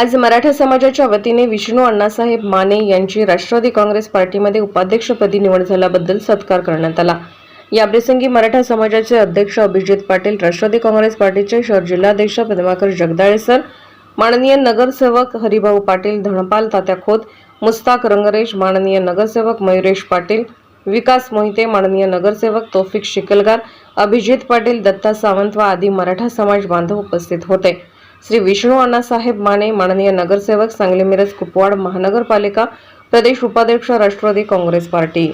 आज मराठा समाजाच्या वतीने विष्णू अण्णासाहेब माने यांची राष्ट्रवादी काँग्रेस पार्टीमध्ये उपाध्यक्षपदी निवड झाल्याबद्दल सत्कार करण्यात आला. याप्रसंगी मराठा समाजाचे अध्यक्ष अभिजित पाटील राष्ट्रवादी काँग्रेस पार्टीचे शहर जिल्हाध्यक्ष पद्माकर जगदाळे सर माननीय नगरसेवक हरिभाऊ पाटील धनपाल तात्या खोत मुस्ताक रंगरेश माननीय नगरसेवक मयुरेश पाटील विकास मोहिते माननीय नगरसेवक तौफिक शिकलगार अभिजित पाटील दत्ता सावंत व आदी मराठा समाज बांधव उपस्थित होते. श्री विष्णू अण्णासाहेब माने माननीय नगरसेवक सांगली मिरज कुपवाड महानगरपालिका प्रदेश उपाध्यक्ष राष्ट्रवादी काँग्रेस पार्टी.